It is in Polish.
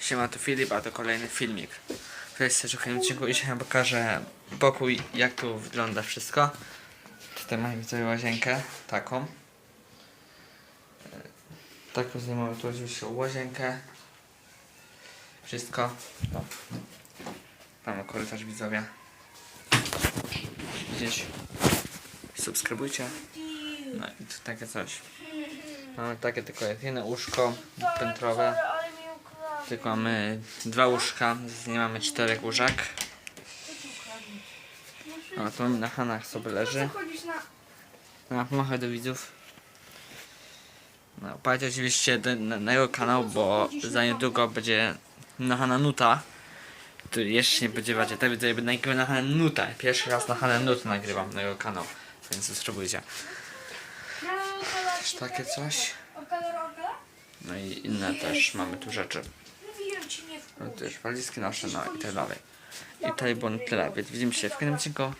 Siema, to Filip, a to kolejny filmik. W kolejnym odcinku i dzisiaj pokażę pokój, jak tu wygląda wszystko. Tutaj mamy tutaj łazienkę, taką. E, Taką zajmowałem tu oczywiście łazienkę. Wszystko. No. Mamy korytarz widzowie. Gdzieś. Subskrybujcie. No i tu takie coś. Mamy takie tylko jedyne łóżko piętrowe. Tylko mamy dwa łóżka, nie mamy czterech łóżek. O, tu na Hanach sobie leży. Na... No, pomachaj do widzów. No, patrzcie oczywiście na, na jego kanał, bo za niedługo będzie na Hana Nuta. Tu jeszcze nie spodziewacie, tak widzę, jakby nagrywam na Hana Nuta. Pierwszy raz na Hana Nuta nagrywam na jego kanał, więc subskrybujcie. Takie coś. No i inne też mamy tu rzeczy. No też walizki nasze, no i tak dalej. I tutaj było na tyle, więc widzimy się w kolejnym odcinku.